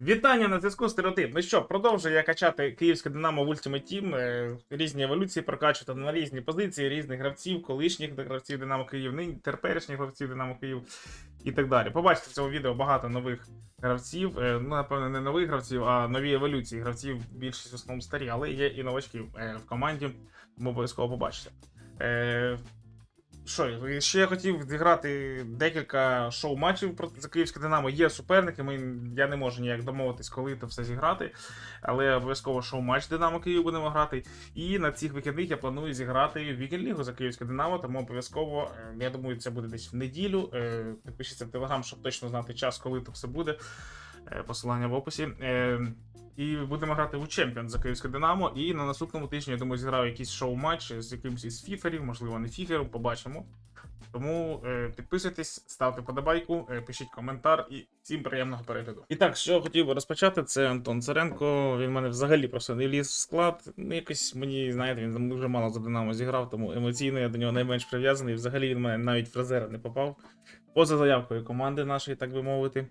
Вітання на зв'язку стереотип. Ну що, продовжую я качати київське Динамо в Ultimate Team, е, різні еволюції прокачувати на різні позиції, різних гравців, колишніх гравців Динамо Київ, нині теперішніх гравців Динамо Київ і так далі. Побачите в цьому відео багато нових гравців. е, Ну, напевно, не нових гравців, а нові еволюції. Гравців більшість в основному старі, але є і новачки е, в команді, тому обов'язково побачите. Що, ще я хотів зіграти декілька шоу-матчів за київське Динамо. Є суперники, ми, я не можу ніяк домовитись, коли то все зіграти. Але обов'язково шоу-матч Динамо Київ будемо грати. І на цих вихідних я планую зіграти вікенд лігу за київське Динамо, тому обов'язково, е, я думаю, це буде десь в неділю. Е, Підпишіться в Телеграм, щоб точно знати час, коли то все буде. Е, Посилання в описі. І будемо грати у Чемпіон за київське Динамо. І на наступному тижні, я думаю, зіграю якийсь шоу-матч з якимось із фіферів, можливо, не фіфером, побачимо. Тому е, підписуйтесь, ставте подобайку, е, пишіть коментар і всім приємного перегляду. І так, що хотів би розпочати, це Антон Царенко. Він в мене взагалі просто не вліз в склад. Ну, якось мені, знаєте, він дуже мало за Динамо зіграв, тому емоційно я до нього найменш прив'язаний. Взагалі він в мене навіть в не попав. Поза заявкою команди нашої, так би мовити.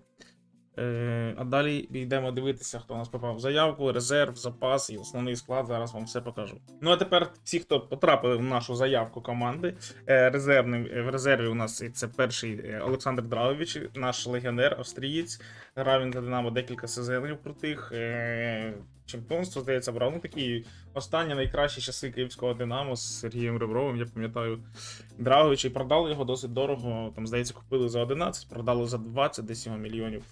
Е, а далі йдемо дивитися, хто у нас попав в заявку, резерв, запас і основний склад. Зараз вам все покажу. Ну а тепер всі, хто потрапили в нашу заявку команди, е, резервним е, в резерві у нас це перший Олександр Дравович, наш легіонер, австрієць. Грав він за Динамо декілька сезонів крутих. Чемпіонство, здається, брав. Ну такі останні найкращі часи київського Динамо з Сергієм Ребровим, я пам'ятаю. Драгович і продали його досить дорого. Там, здається, купили за 11, продали за 20 десь його мільйонів.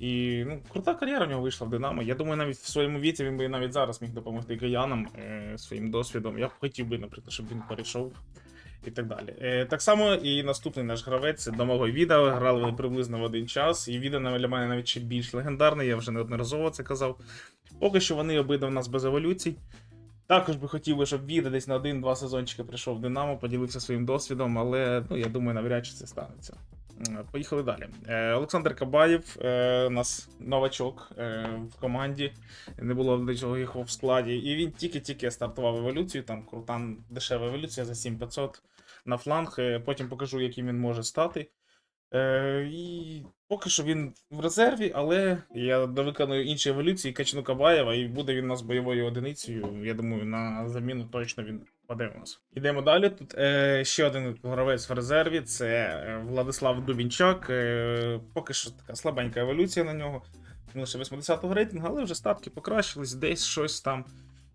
І ну, крута кар'єра в нього вийшла в Динамо. Я думаю, навіть в своєму віці він би навіть зараз міг допомогти киянам е, своїм досвідом. Я б хотів би, наприклад, щоб він перейшов і так далі. Е, так само і наступний наш гравець це домовий відео. Грали вони приблизно в один час. І відео для мене навіть ще більш легендарний, я вже неодноразово це казав. Поки що вони обидва в нас без еволюцій. Також би хотів би, щоб Віда десь на один-два сезончики прийшов в Динамо, поділився своїм досвідом, але ну, я думаю, навряд чи це станеться. Поїхали далі. Е, Олександр Кабаєв, е, у нас новачок е, в команді. Не було цього його в складі. І він тільки-тільки стартував еволюцію. Там крута дешева еволюція за 7500 на фланг. Потім покажу, яким він може стати. І поки що він в резерві, але я довиконую інші еволюції, качну Кабаєва, і буде він у нас бойовою одиницею. Я думаю, на заміну точно він нас. Ідемо далі. Тут е, ще один гравець в резерві це е, Владислав Дубінчак. Е, поки що така слабенька еволюція на нього. Він лише 80-го рейтингу, але вже статки покращились, десь щось там.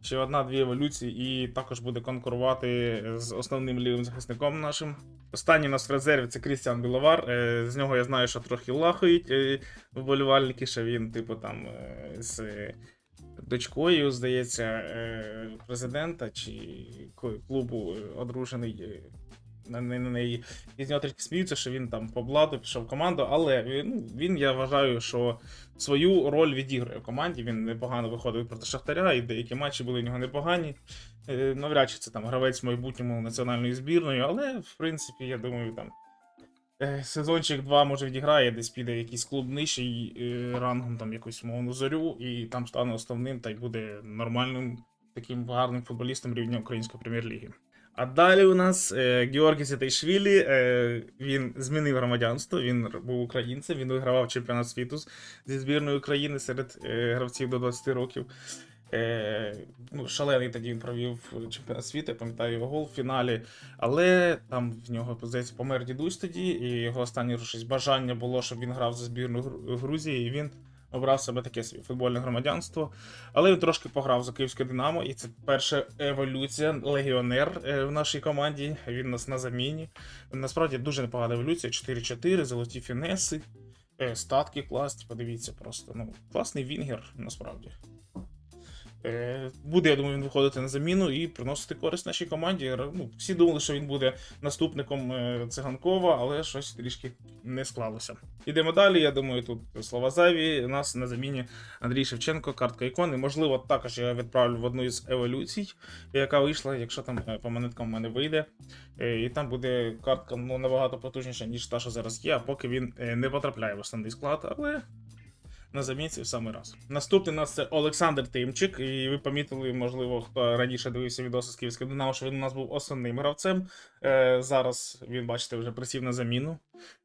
Ще одна-дві еволюції, і також буде конкурувати з основним лівим захисником нашим. Останній у нас в резерві це Крістіан Біловар. Е, З нього я знаю, що трохи лахають е, вболівальники, що він, типу, там з дочкою, здається, е, президента чи клубу е, одружений. е, На неї з нього трішки сміються, що він там по бладу пішов в команду, але він, ну, він, я вважаю, що свою роль відіграє в команді. Він непогано виходив проти Шахтаря, і деякі матчі були в нього непогані. Е, Навряд чи це там гравець в майбутньому національної збірної, але в принципі, я думаю, там е, сезончик 2 може відіграє, десь піде якийсь клуб нижчий е, рангом, там якусь мовну зорю, і там стане основним та й буде нормальним таким гарним футболістом рівня української прем'єр-ліги. А далі у нас е, Георгій Сітейшвілі, е, він змінив громадянство, він був українцем, він вигравав чемпіонат світу зі збірної України серед е, гравців до 20 років. Е, ну, шалений тоді він провів чемпіонат світу, я пам'ятаю його гол в фіналі. Але там в нього, здається, помер дідусь тоді, і його останнє щось бажання було, щоб він грав за збірну Грузії, і він обрав себе таке собі футбольне громадянство. Але він трошки пограв за київське Динамо, і це перша еволюція, легіонер е, в нашій команді. Він нас на заміні. Насправді дуже непогана еволюція. 4-4, золоті фінеси, е, статки класні. Подивіться просто. Ну, класний вінгер, насправді. Е, Буде, я думаю, він виходити на заміну і приносити користь нашій команді. Ну, всі думали, що він буде наступником е, Циганкова, але щось трішки не склалося. Ідемо далі. Я думаю, тут слова зайві. У нас на заміні Андрій Шевченко, картка ікони. Можливо, також я відправлю в одну із еволюцій, яка вийшла, якщо там е, по монеткам в мене вийде. І там буде картка ну, набагато потужніша, ніж та, що зараз є, а поки він не потрапляє в основний склад, але на замінці в самий раз. Наступний у нас це Олександр Тимчик, і ви помітили, можливо, хто раніше дивився відоси з Київського Динамо, що він у нас був основним гравцем. Е, зараз він, бачите, вже присів на заміну.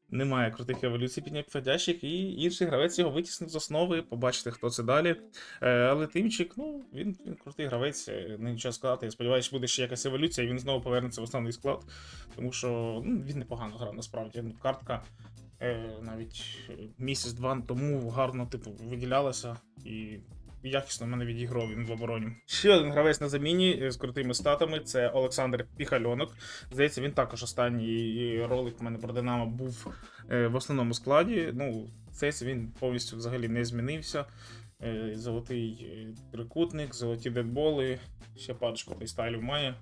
Немає крутих еволюцій підняттящих, і інший гравець його витіснив з основи, побачите, хто це далі. Е, але Тимчик, ну, він, він крутий гравець, е, не нічого сказати. Я сподіваюся, буде ще якась еволюція, і він знову повернеться в основний склад. Тому що ну, він непогано грав насправді. Ну, картка навіть е, місяць-два тому гарно типу, виділялася і якісно мене відіграв він в обороні. Ще один гравець на заміні е, з крутими статами це Олександр Піхальонок. Здається, він також останній ролик у мене про Динамо був е, в основному складі. Ну, цей він повністю взагалі не змінився. Е, Золотий е, трикутник, золоті дедболи, ще парочку фейстайлів має.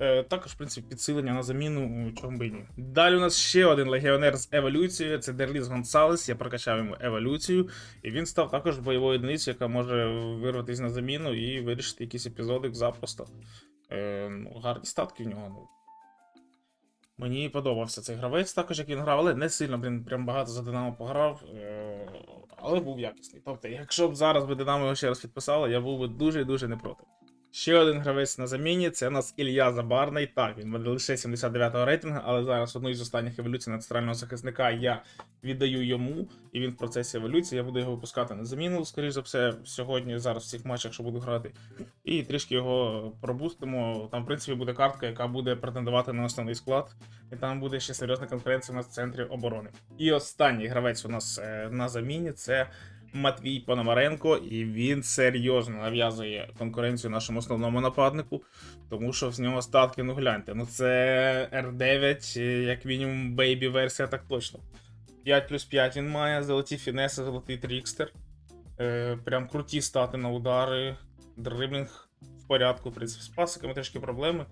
Е, Також, в принципі, підсилення на заміну чому би ні. Далі у нас ще один легіонер з еволюцією. Це Дерліс Гонсалес. Я прокачав йому еволюцію, і він став також бойовою одиницею, яка може вирватися на заміну і вирішити якийсь епізодик запросто. Ну, гарні статки в нього. Ну. Мені подобався цей гравець, також як він грав, але не сильно, блін, прям багато за Динамо пограв. Але був якісний. Тобто, якщо б зараз би Динамо його ще раз підписало, я був би дуже дуже не проти. Ще один гравець на заміні це у нас Ілля Забарний. Так, він буде лише 79-го рейтингу, але зараз одну із останніх еволюцій на захисника я віддаю йому, і він в процесі еволюції. Я буду його випускати на заміну, скоріш за все, сьогодні, зараз в цих матчах, що буду грати. І трішки його пробустимо. Там, в принципі, буде картка, яка буде претендувати на основний склад. І там буде ще серйозна конкуренція в центрі оборони. І останній гравець у нас е, на заміні це Матвій Пономаренко, і він серйозно нав'язує конкуренцію нашому основному нападнику, тому що з нього статки, ну гляньте, ну це R9, е, як мінімум, бейбі версія, так точно. 5 плюс 5 він має, золоті фінеси, золотий трікстер. Е, прям круті стати на удари, дриблінг в порядку, в принципі, з пасиками трішки проблеми.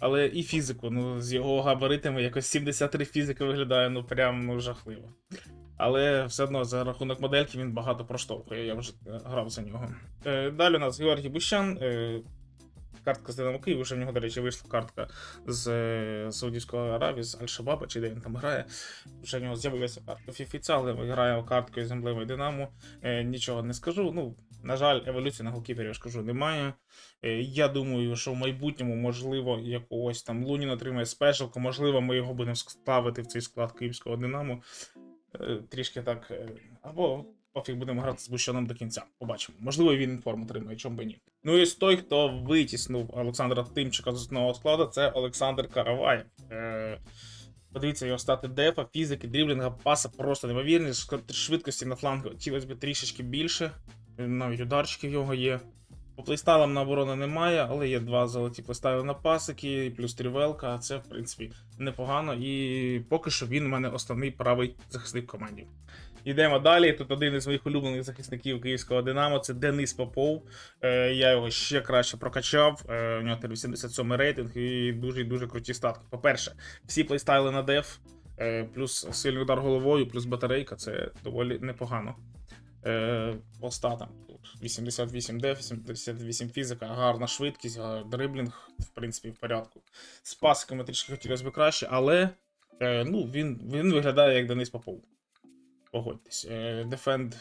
Але і фізику, ну, з його габаритами якось 73 фізики виглядає, ну прям ну, жахливо. Але все одно за рахунок модельки він багато проштовхує, я вже е, грав за нього. Е, далі у нас Георгій Бущан. Е, картка з Динамо Київ, вже в нього, до речі, вийшла картка з Саудівської Аравії, з Аль-Шабаба, чи де він там грає. Вже в нього з'явилася картка Фіфіца, але грає карткою з емблемою Динамо. Е, нічого не скажу. Ну, на жаль, еволюції на голкіпері, я ж кажу, немає. Е, я думаю, що в майбутньому, можливо, якогось там Лунін отримає спешалку, можливо, ми його будемо ставити в цей склад київського Динамо. Е, трішки так. е, Або пофіг будемо грати з Бущаном до кінця. Побачимо. Можливо, він інформ отримає, чому би ні. Ну і ось той, хто витіснув Олександра Тимчика з основного складу, це Олександр Караваєв. Е, Подивіться його стати дефа, фізики, дріблінга, паса просто неймовірні. Швидкості на флангу хотілося б трішечки більше. Навіть ударчики в нього є. По плейстайлам на оборону немає, але є два золоті плейстайли на пасики, плюс трівелка. Це, в принципі, непогано. І поки що він у мене основний правий захисник в команді. Йдемо далі. Тут один із моїх улюблених захисників київського Динамо це Денис Попов. Е, я його ще краще прокачав. Е, у нього 87 рейтинг і дуже дуже круті статки. По-перше, всі плейстайли на деф, е, плюс сильний удар головою, плюс батарейка це доволі непогано. Е, по статам тут 88 деф, 78 фізика, гарна швидкість, дриблінг, в принципі, в порядку. З пасиками трішки хотілося б краще, але е, ну, він, він виглядає як Денис Попов. Погодьтесь. Е, Defend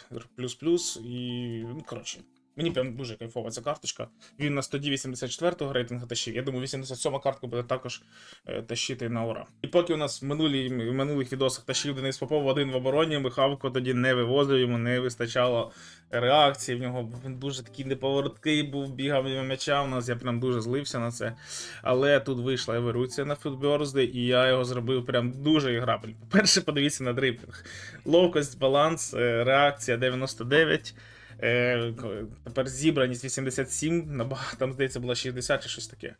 плюс і. Ну, коротше. Мені прям дуже кайфова ця карточка. Він на 184 рейтингу тащив. Я думаю, 87 картка буде також е, тащити на ура. І поки у нас в, минулі, в минулих відосах тащив Денис Попов один в обороні, Михавко тоді не вивозив, йому не вистачало реакції. В нього він дуже такий неповороткий був, бігав м'яча. У нас я прям дуже злився на це. Але тут вийшла еволюція на Футберзди, і я його зробив прям дуже іграбель. По-перше, подивіться на дриблінг. Ловкость, баланс, е, реакція 99. Е, тепер зібраність 87, набагато, там, здається, було 60 чи щось таке.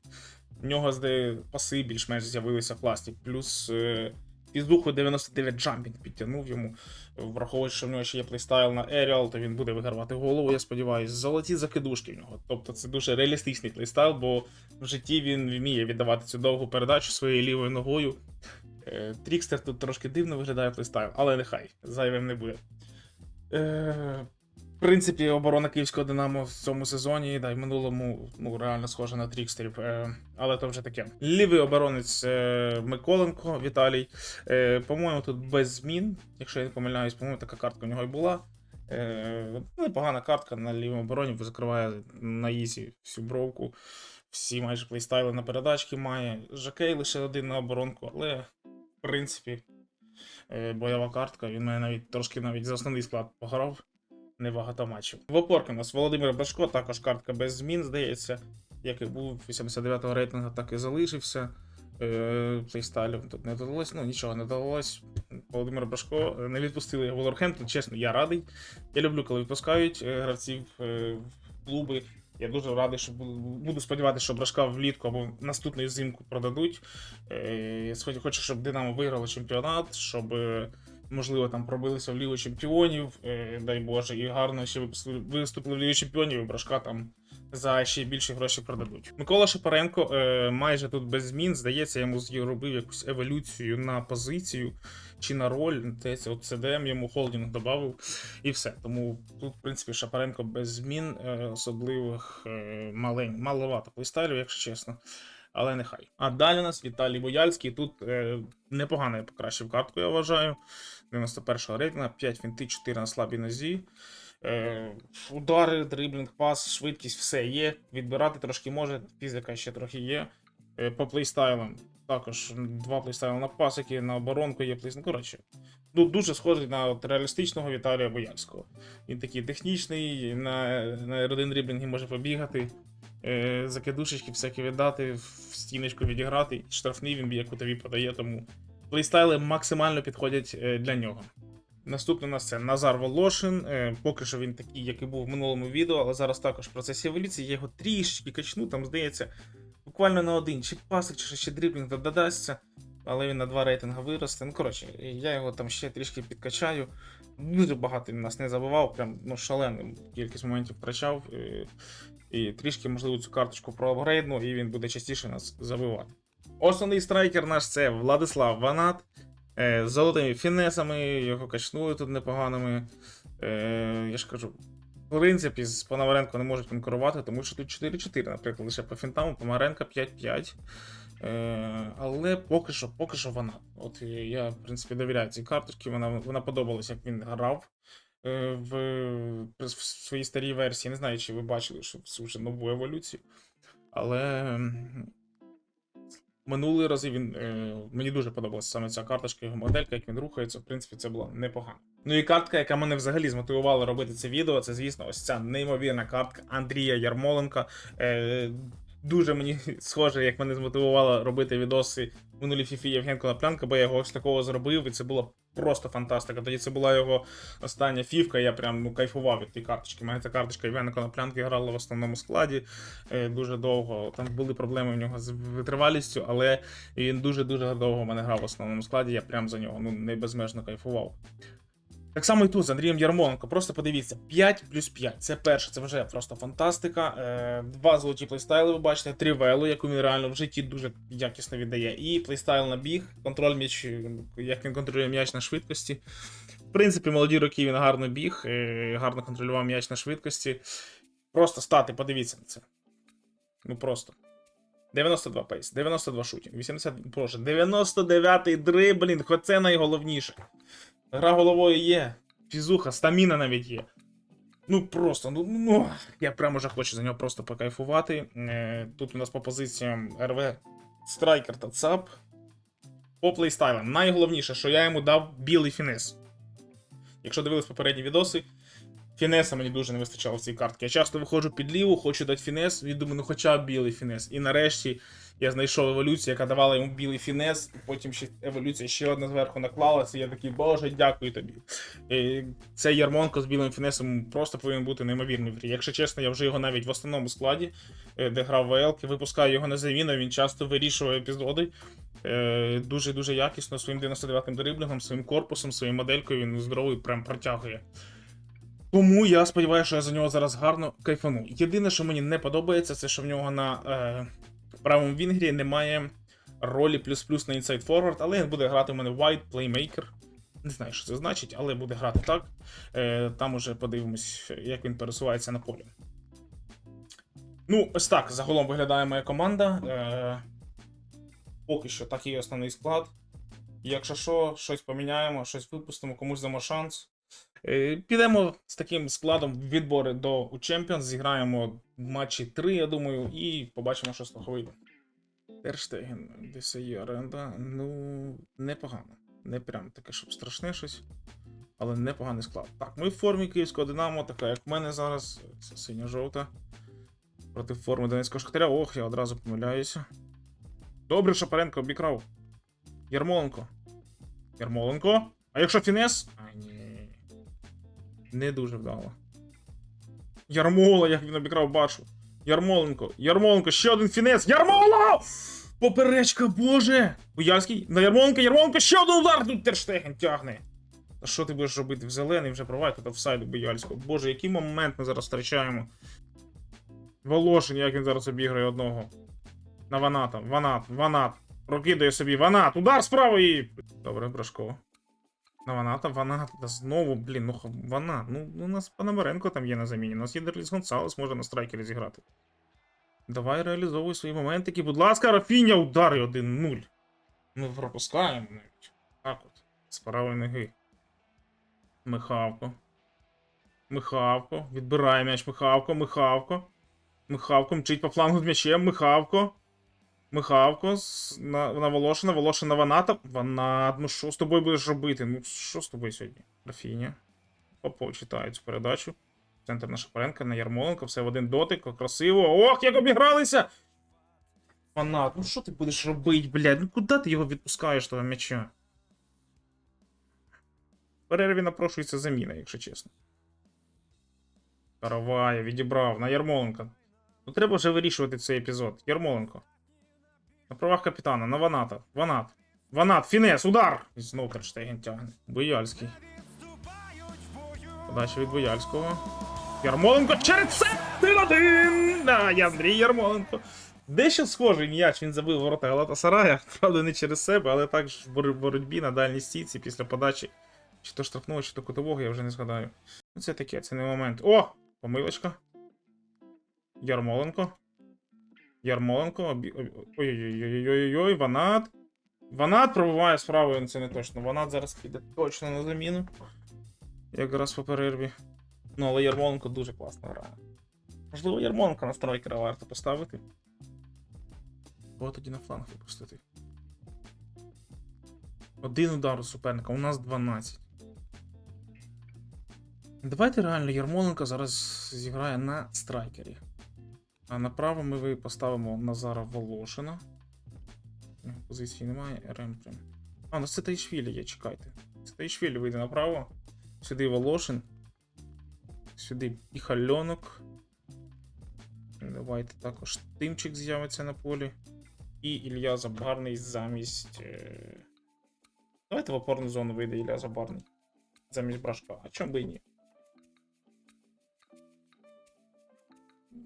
В нього зде, паси більш-менш з'явилися класні. Плюс е, фізуху 99 джампінг підтягнув йому. Враховуючи, що в нього ще є плейстайл на Aerial, то він буде вигравати голову, я сподіваюся. Золоті закидушки в нього. Тобто це дуже реалістичний плейстайл, бо в житті він вміє віддавати цю довгу передачу своєю лівою ногою. Е, Трікстер тут трошки дивно виглядає плейстайл, але нехай, зайвим не буде. Е, в принципі, оборона київського Динамо в цьому сезоні, да й в минулому ну, реально схожа на трікстерів, е, але то вже таке. Лівий оборонець е, Миколенко Віталій. Е, по-моєму, тут без змін. Якщо я не помиляюсь, по-моєму, така картка у нього і була. Е, непогана картка на лівому обороні, закриває на ізі всю бровку. Всі майже плейстайли на передачки має. Жакей лише один на оборонку, але в принципі Е, бойова картка. Він мене навіть трошки навіть за основний склад пограв. Небагато матчів. В опорки у нас Володимир Башко, також картка без змін, здається. Як і був 89-го рейтингу, так і залишився. Е, тут не додалось, ну нічого не додалось. Володимир Башко е, не відпустили його Волорхемптон. Чесно, я радий. Я люблю, коли відпускають е, гравців е, в клуби. Я дуже радий, що буду, сподіватися, що Брашка влітку або наступну зимку продадуть. Хочу, щоб Динамо виграло чемпіонат, щоб, можливо, там пробилися в Лігу чемпіонів, е, дай Боже, і гарно ще виступили в Лігу чемпіонів, і Брашка там за ще більші гроші продадуть. Микола Шапаренко е, майже тут без змін. Здається, йому зробив якусь еволюцію на позицію чи на роль. Здається, от CDM йому холдинг додав і все. Тому тут, в принципі, Шапаренко без змін е, особливих малень, маловато плейстайлів, якщо чесно. Але нехай. А далі у нас Віталій Бояльський. Тут е, непогано я покращив картку, я вважаю. 91-го рейтинга, 5 фінти, 4 на слабій нозі. Е, удари, дриблінг, пас, швидкість, все є. Відбирати трошки може, фізика ще трохи є. Е, по плейстайлам також два плейстайли на пасики, на оборонку є плейстайл. Ну, коротше, ну, дуже схожий на реалістичного Віталія Бояльського. Він такий технічний, на, на R1 може побігати, е, закидушечки всякі віддати, в стіночку відіграти. Штрафний він б'є кутові подає, тому плейстайли максимально підходять е, для нього. Наступний у нас це Назар Волошин. Е, Поки що він такий, як і був в минулому відео, але зараз також в процесі еволюції. Я його трішки качну, там здається, буквально на один чи пасик, чи ще дріблінг додасться, але він на два рейтинга виросте. Ну, коротше, я його там ще трішки підкачаю. Дуже багато він нас не забивав, прям ну, шалену кількість моментів втрачав. І, трішки, можливо, цю карточку проапгрейдну, і він буде частіше нас забивати. Основний страйкер наш це Владислав Ванат. Е, з золотими фінесами, його качнули тут непоганими. Е, я ж кажу, в принципі, з Пономаренко не можуть конкурувати, тому що тут 4-4, наприклад, лише по фінтам, Пономаренко 5-5. Е, але поки що, поки що вона. От я, в принципі, довіряю цій карточці, вона, вона подобалась, як він грав. Е, В, в своїй старій версії. Не знаю, чи ви бачили, що вже нову еволюцію. Але минулий рази він е, мені дуже подобалася саме ця карточка, його моделька, як він рухається. В принципі, це було непогано. Ну і картка, яка мене взагалі змотивувала робити це відео, це, звісно, ось ця неймовірна картка Андрія Ярмоленка. Дуже мені схоже, як мене змотивувало робити відоси в минулій фіфі Євген Коноплянка, бо я його ось такого зробив, і це було просто фантастика. Тоді це була його остання фівка, я прям ну, кайфував від тієї карточки. Мене ця карточка Євгена Коноплянки грала в основному складі е, дуже довго. Там були проблеми в нього з витривалістю, але він дуже-дуже довго в мене грав в основному складі. Я прям за нього ну, не безмежно кайфував. Так само і тут з Андрієм Ярмоленко. Просто подивіться: 5 плюс 5. Це перше, це вже просто фантастика. Е, два золоті плейстайли, ви бачите, тривелу, яку він реально в житті дуже якісно віддає. І плейстайл на біг, контроль м'яч, як він контролює м'яч на швидкості. В принципі, молоді роки він гарно біг, е, гарно контролював м'яч на швидкості. Просто стати, подивіться на це. Ну просто. 92 пейс, 92 шутінг, 80, боже, 99-й дриблінг, оце найголовніше. Гра головою є, фізуха, стаміна навіть є. Ну просто, ну, ну я прямо вже хочу за нього просто покайфувати. Е, тут у нас по позиціям РВ Страйкер та ЦАП. По плейстайлам. Найголовніше, що я йому дав білий фінес. Якщо дивились попередні відоси, фінеса мені дуже не вистачало в цій картці. Я часто виходжу під ліву, хочу дати фінес, і думаю, ну хоча б білий фінес. І нарешті я знайшов еволюцію, яка давала йому білий фінес, потім ще еволюція ще одна зверху наклалася. І я такий, боже, дякую тобі. І цей Ярмонко з білим фінесом просто повинен бути неймовірний. Якщо чесно, я вже його навіть в основному складі, е, де грав ВЛ, випускаю його на заміну, він часто вирішує епізоди. Е, Дуже-дуже якісно своїм 99-м дриблінгом, своїм корпусом, своєю моделькою він здоровий прям протягує. Тому я сподіваюся, що я за нього зараз гарно кайфану. Єдине, що мені не подобається, це що в нього на е, правому вінгрі немає ролі плюс-плюс на Inside Forward, але він буде грати в мене White Playmaker. Не знаю, що це значить, але буде грати так. Е, там уже подивимось, як він пересувається на полі. Ну, ось так загалом виглядає моя команда. Е, поки що такий основний склад. Якщо що, щось поміняємо, щось випустимо, комусь дамо шанс. Е, Підемо з таким складом відбори до у Champions, зіграємо матчі 3, я думаю, і побачимо, що з того вийде. Терштеген, DSI оренда. Ну, непогано. Не прям таке, щоб страшне щось. Але непоганий склад. Так, ми в формі київського Динамо, така як в мене зараз. Це синьо-жовта. Проти форми Донецького Шахтаря. Ох, я одразу помиляюся. Добре, Шапаренко обікрав. Ярмоленко. Ярмоленко. А якщо Фінес? А, ні. Не дуже вдало. Ярмола, як він обікрав бачу. Ярмоленко. Ярмоленко, ще один Фінес. Ярмола! Поперечка, боже! Боярський. На Ярмоленко, Ярмоленко, ще один удар! Тут Терштеген тягне. Та що ти будеш робити? В зелений вже провай тут офсайду Бояльського. Боже, який момент ми зараз втрачаємо. Волошин, як він зараз обіграє одного. На Ваната. Ванат, Ванат. Прокидає собі. Ванат. Удар справа і. Добре, Брашко. На Ваната, Ванат. Знову, блін, ну ха- Ванат. Ну, у нас Пономаренко там є на заміні. У нас є Дерліс Гонсалес може на страйкері зіграти. Давай реалізовуй свої моментики. Будь ласка, Рафіня, удари 1-0. Ми пропускаємо навіть. Так от. З правої ноги. Михавко. Михавко. Відбирає м'яч Михавко, Михавко. Михавко мчить по флангу з м'ячем. Михавко. Михавко. На, на Волошина. Волошина Ваната. Ванат. Ну що з тобою будеш робити? Ну що з тобою сьогодні? Рафіня. Попов читає цю передачу. Центр на Шапаренка, на Ярмоленко. Все в один дотик. Красиво. Ох, як обігралися! Ванат, ну що ти будеш робити, блядь? Ну куди ти його відпускаєш того м'яча? Перерві напрошується заміна, якщо чесно. Каравая відібрав на Ярмоленка. Ну треба вже вирішувати цей епізод. Ярмоленко. На правах капітана, на Ваната. Ванат. Ванат, Фінес, удар! І знов Терштеген тягне. Бояльський. Подача від Бояльського. Ярмоленко через це! Один! Да, я Андрій Ярмоленко. Дещо схожий м'яч він забив ворота Галатасарая. Правда, не через себе, але також в боротьбі на дальній стійці після подачі. Чи то штрафного, чи то кутового, я вже не згадаю. Ну це таке, це не момент. О! Помилочка. Ярмоленко. Ярмоленко. Ой-ой-ой-ой-ой-ой, Ванат. Ванат пробиває справою, це не точно. Ванат зараз піде точно на заміну. Якраз по перерві. Ну, але Ярмоленко дуже класно грає. Можливо, Ярмоленко на страйкера варто поставити. Кого тоді на фланг випустити? Один удар у суперника, у нас 12. Давайте реально Ярмоленко зараз зіграє на страйкері. А направо ми поставимо Назара Волошина. Позиції немає, РМ прям. А, у нас це Таїшвілі є, чекайте. Це Таїшвілі вийде направо. Сюди Волошин. Сюди Піхальонок. Давайте також Тимчик з'явиться на полі. І Ілля Забарний замість. е, Давайте в опорну зону вийде Ілля Забарний. Замість брашка. А чому би і ні?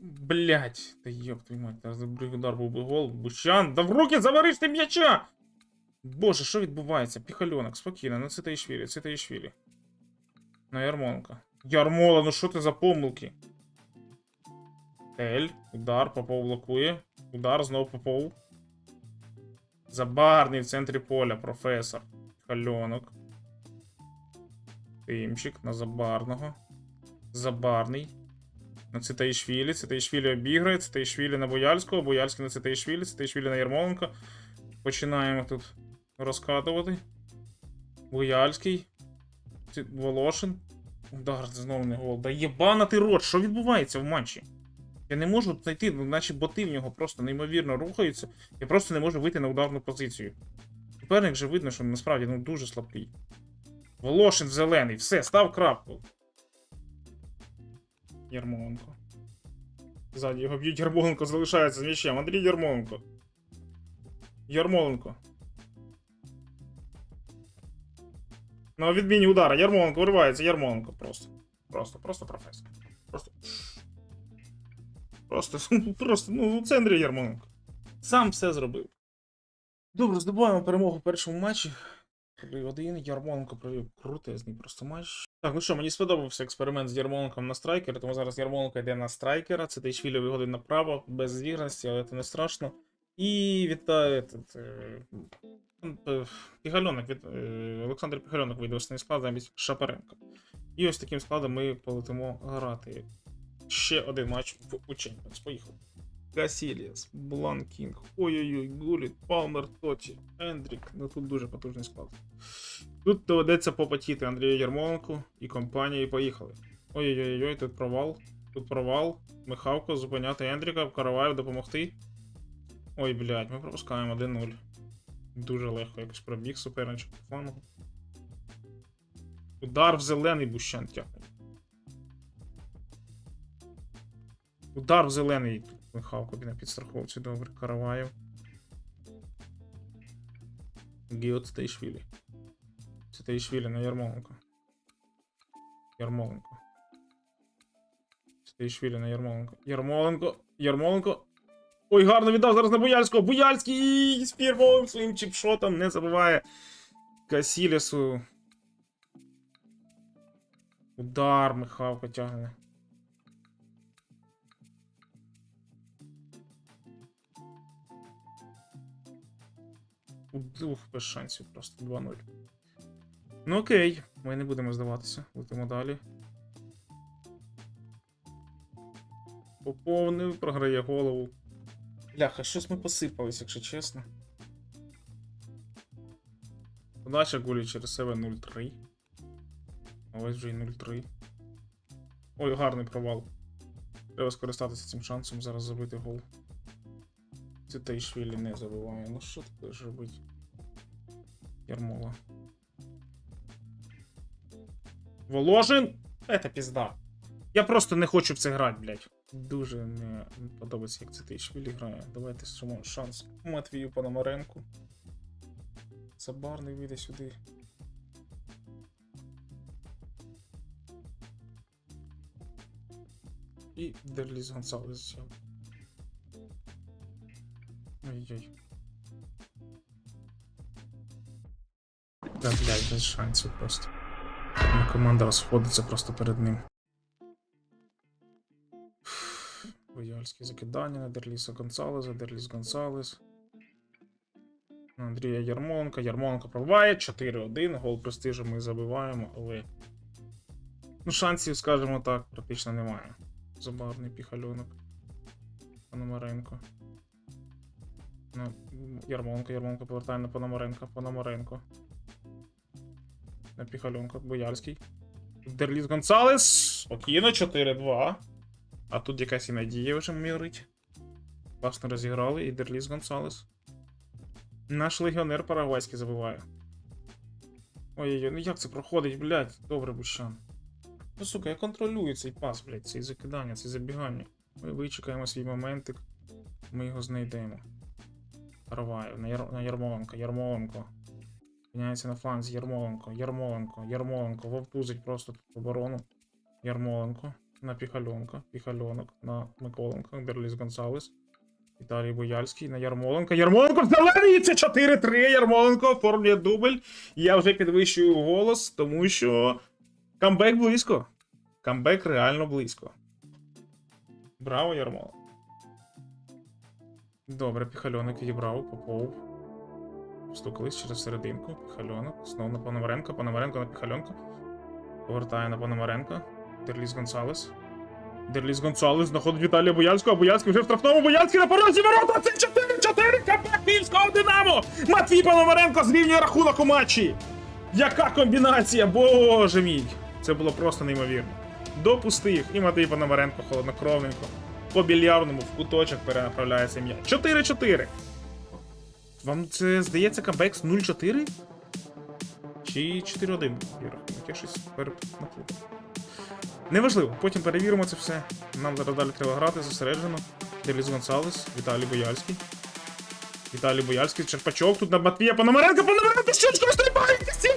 Блять, та ёб твою мать, другий удар був би гол. Бущан, да в руки завариш ти м'яча! Боже, що відбувається? Піхальонок, спокійно, ну це Таїшвілі, це Таїшвілі. На Ярмоленка. Ярмола, ну що ти за помилки? Ель, удар, Попов блокує. Удар, знову Попов. Забарний в центрі поля, професор. Хальонок. Тимчик на Забарного. Забарний. На Цитаїшвілі. Цитаїшвілі обіграє. Цитаїшвілі на Бояльського. Бояльський на Цитаїшвілі. Цитаїшвілі на Ярмоленка. Починаємо тут розкатувати. Бояльський. Волошин. Удар, знову не гол. Да єбана ти рот, що відбувається в матчі? Я не можу знайти, ну, наче боти в нього просто неймовірно рухаються. Я просто не можу вийти на ударну позицію. Суперник же видно, що насправді ну, дуже слабкий. Волошин зелений, все, став крапку. Ярмоленко. Ззаді його б'ють Ярмоленко залишається з м'ячем. Андрій Ярмоленко. Ярмоленко. На відміні удара. Ярмоленко виривається, Ярмоленко просто. Просто, просто професор. Просто. Просто, просто, ну, це Андрій Ярмоленко. Сам все зробив. Добре, здобуваємо перемогу в першому матчі. 3-1. Ярмоленко провів крутезний просто матч. Так, ну що, мені сподобався експеримент з Ярмоленком на страйкера, тому зараз Ярмоленко йде на страйкера. Це Тейшвілі виходить направо, без зіграності, але це не страшно. І вітаю е, е, Пігальонок від е, Олександр Пігальонок вийде в основний склад замість Шапаренка. І ось таким складом ми полетимо грати. Ще один матч в у Champions. Поїхали. Касіліас, Бланкінг, ой-ой-ой, Гуліт, Палмер, Тоті, Ендрік. Ну тут дуже потужний склад. Тут доведеться попотіти Андрію Ярмоленку і компанії. Поїхали. Ой-ой-ой, тут провал. Тут провал. Михавко, зупиняти Ендріка, Караваєв допомогти. Ой, блядь, ми пропускаємо 1-0. Дуже легко якось пробіг суперничок по флангу. Удар в зелений Бущан тягне. Удар в зелений. Михалко на підстраховці, добре. Караваєв. Гіот Стейшвілі. Стейшвілі на Ярмоленко. Ярмоленко. Стейшвілі на Ярмоленко. Ярмоленко. Ярмоленко. Ой, гарно віддав зараз на Буяльського. Буяльський з фірмовим своїм чіпшотом не забуває Касілісу. Удар Михалко тягне. Ух, без шансів просто 2-0. Ну окей, ми не будемо здаватися. Летимо далі. Поповнив, програє голову. Бляха, щось ми посипались, якщо чесно. Подача гулі через себе 0-3. А ось вже і 0-3. Ой, гарний провал. Треба скористатися цим шансом зараз забити гол. Це Тейшвілі не забуває. Ну що будеш робити? Ярмола. Воложин! Это пізда. Я просто не хочу в це грати, блядь. Дуже не подобається, як це Тейшвілі грає. Давайте зробимо шанс Матвію Пономаренку. Забарний вийде сюди. І Дерліс Гонсалес. Ой-ой. Да, блядь, без шансів просто. Ну, команда розходиться просто перед ним. Бояльське закидання на Дерліса Гонсалеса, Дерліс Гонсалес. Андрія Ярмоленка. Ярмоленко пробиває. 4-1. Гол престижу ми забиваємо, але. Ну, шансів, скажімо так, практично немає. Забарний піхальонок. Пономаренко. Ну, Ярмоленко, Ярмоленко повертає на Пономаренка. Пономаренко. На піхальонка. Боярський. Дерліс Гонсалес. Спокійно, 4-2. А тут якась і надія вже мірить. Класно розіграли. І Дерліс Гонсалес. Наш легіонер парагвайський забиває. Ой-ой-ой, ну як це проходить, блядь? Добре, Бущан. Ну, сука, я контролюю цей пас, блядь, цей закидання, це забігання. Ми вичекаємо свій моментик, ми його знайдемо. Караваєв, на, Яр... на Ярмоленко, Ярмоленко. Міняється на фланзі, Ярмоленко, Ярмоленко, Ярмоленко. Вовтузить просто тут оборону. Ярмоленко. На Піхальонка, Піхальонок, на Миколенко, Дерліс Гонсалес. Віталій Бояльський на Ярмоленко. Ярмоленко зелений! Це 4-3. Ярмоленко оформлює дубль. Я вже підвищую голос, тому що камбек близько. Камбек реально близько. Браво, Ярмоленко. Добре, Піхальонок відібрав, Попов. Стукались через серединку. Піхальонок. Знову на Пономаренко. Пономаренко на Піхальонка. Повертає на Пономаренка. Дерліс Гонсалес. Дерліс Гонсалес знаходить Віталія Бояльського, Бояльський вже в штрафному, Бояльський на порозі ворота, це 4-4, камбек Київського Динамо! Матвій Пономаренко зрівнює рахунок у матчі! Яка комбінація, боже мій! Це було просто неймовірно. Допустив, і Матвій Пономаренко холоднокровненько. По більярдному в куточок перенаправляється м'яч. 4-4. Вам це здається камбек з 0-4? Чи 4-1 рахунок? Я щось переплутав. Неважливо, потім перевіримо це все. Нам зараз далі треба грати зосереджено. Деліс Гонсалес, Віталій Бояльський. Віталій Бояльський, Черпачок, тут на Матвія Пономаренко, Пономаренко, щучко стрибає! Це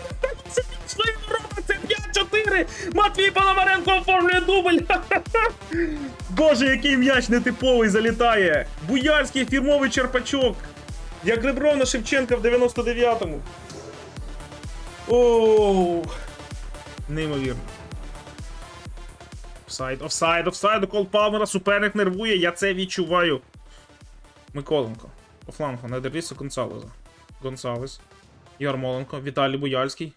5-4! Матвій Пономаренко оформлює дубль! Боже, який м'яч нетиповий залітає! Буяльський фірмовий Черпачок! Як ребро на Шевченка в 99-му. Оу. Неймовірно. Офсайд, офсайд, офсайд, укол Палмера, суперник нервує, я це відчуваю. Миколенко. На Дерлісу Гонсалеза. Гонсалес. Ярмоленко, Віталій Буяльський.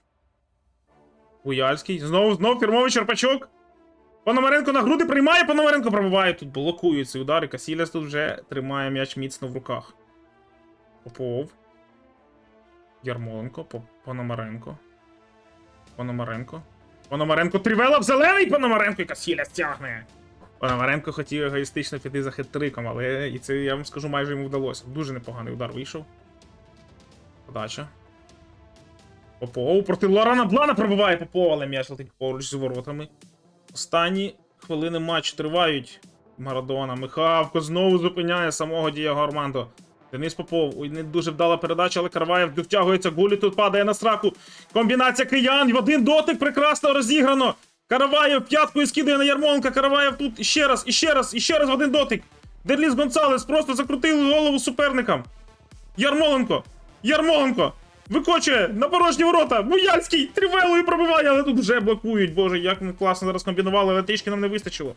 Буяльський. Знову, знову фірмовий черпачок. Пономаренко на груди приймає, Пономаренко пробиває. Тут блокує ці удари. Касіляс тут вже тримає м'яч міцно в руках. Попов. Ярмоленко, Пономаренко. Пономаренко. Пономаренко тривела в зелений Пономаренко і Касіляс тягне. Пономаренко хотів егоїстично піти за хет-триком, але і це, я вам скажу, майже йому вдалося. Дуже непоганий удар вийшов. Подача. Попов проти Лорана Блана пробиває Попов, але м'яч летить поруч з воротами. Останні хвилини матчу тривають. Марадона. Михавко знову зупиняє самого Дієго Армандо. Денис Попов. Ой, не дуже вдала передача, але Карваєв втягується. Гулі тут падає на сраку. Комбінація киян. В один дотик прекрасно розіграно. Караваєв п'яткою скидає на Ярмоленка. Караваєв тут іще раз, іще раз, іще раз в один дотик. Дерліс Гонсалес просто закрутили голову суперникам. Ярмоленко! Ярмоленко! Викочує на порожні ворота! Буяльський тривелою пробиває, але тут вже блокують. Боже, як ми класно зараз комбінували, але трішки нам не вистачило.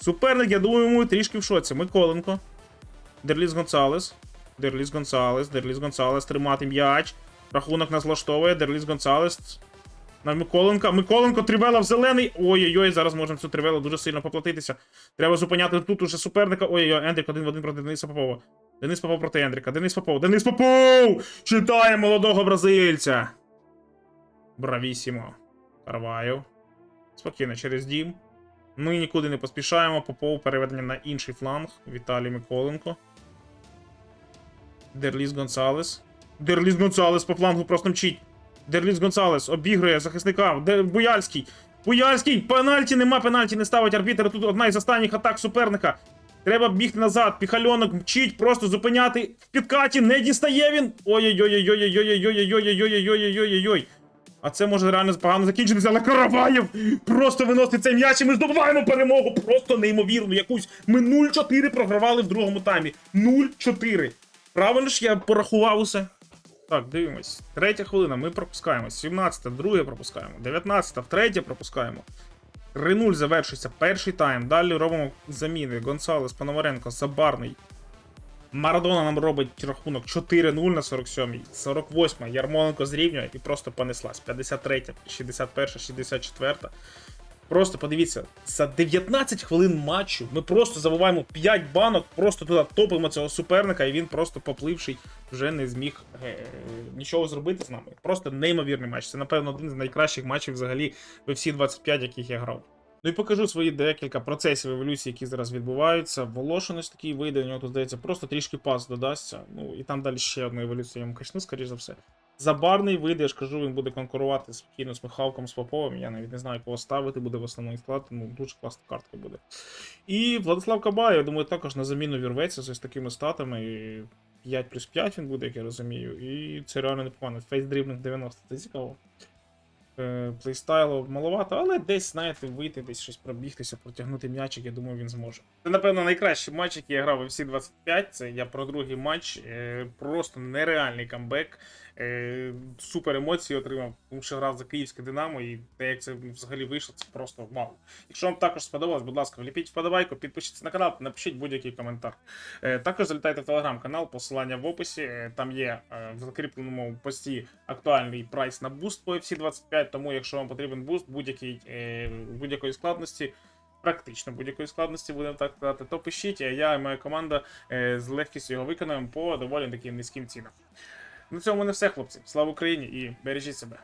Суперник, я думаю, йому трішки в шоці. Миколенко. Дерліс Гонсалес. Дерліс Гонсалес. Дерліс Гонсалес. Тримати м'яч. Рахунок нас влаштовує. Дерліс Гонсалес. На Миколенка. Миколенко тривела в зелений. Ой-ой-ой, зараз можемо цю тривелу дуже сильно поплатитися. Треба зупиняти тут уже суперника. Ой-ой-ой, Ендрік один в один проти Дениса Попова. Денис Попов проти Ендріка. Денис Попов. Денис Попов! Читає молодого бразильця. Бравісімо. Карваєв. Спокійно, через дім. Ми нікуди не поспішаємо. Попов переведення на інший фланг. Віталій Миколенко. Дерліс Гонсалес. Дерліс Гонсалес по флангу просто мчить. Дерліс Гонсалес обігрує захисника. Де... Буяльський. Буяльський! Пенальті нема, пенальті не ставить арбітер. Тут одна із останніх атак суперника. Треба бігти назад. Піхальонок мчить, просто зупиняти в підкаті. Не дістає він. Ой-ой-ой-ой-ой-ой-ой-ой-ой-ой-ой-ой-ой-ой-ой. А це може реально погано закінчитися, але Караваєв просто виносить цей м'яч, і ми здобуваємо перемогу. Просто неймовірну. Якусь ми 0-4 програвали в другому таймі. 0-4. Правильно ж я порахував усе. Так, дивимось. Третя хвилина, ми пропускаємо. 17, друге пропускаємо. 19, втретє пропускаємо. 3-0 завершується перший тайм. Далі робимо заміни. Гонсалес, Пономаренко, Забарний. Марадона нам робить рахунок 4-0 на 47-й. 48-ма. Ярмоленко зрівнює і просто понеслась. 53, 61, 64. Просто подивіться, за 19 хвилин матчу ми просто забуваємо 5 банок, просто туди топимо цього суперника, і він просто попливший вже не зміг е, нічого зробити з нами. Просто неймовірний матч. Це, напевно, один з найкращих матчів взагалі в всі 25, яких я грав. Ну і покажу свої декілька процесів еволюції, які зараз відбуваються. Волошин такий вийде, у нього тут здається, просто трішки пас додасться. Ну і там далі ще одну еволюцію я йому качну, скоріш за все. Забарний вийде, я ж кажу, він буде конкурувати спокійно з Михалком, з Поповим. Я навіть не знаю, кого ставити, буде в основний склад. Ну, дуже класна картка буде. І Владислав Кабай, я думаю, також на заміну вірветься з ось такими статами. І 5 плюс 5 він буде, як я розумію. І це реально непогано. Фейсдрібних 90, це цікаво. Плейстайлу маловато, але десь, знаєте, вийти, десь щось пробігтися, протягнути м'ячик, я думаю, він зможе. Це, напевно, найкращий матч, який я грав у всі 25. Це я про другий матч. Е, Просто нереальний камбек. Е, Супер емоції отримав, тому що грав за київське Динамо, і те, як це взагалі вийшло, це просто вау. Якщо вам також сподобалось, будь ласка, вліпіть вподобайку, підпишіться на канал, напишіть будь-який коментар. Е, Також залітайте в телеграм-канал, посилання в описі. Е, Там є е, в закріпленому пості актуальний прайс на буст по FC 25, тому якщо вам потрібен буст е, будь-якої складності. Практично будь-якої складності, будемо так сказати, то пишіть, а я і моя команда е, з легкістю його виконаємо по доволі таким низьким цінам. На цьому мене все, хлопці. Слава Україні і бережіть себе.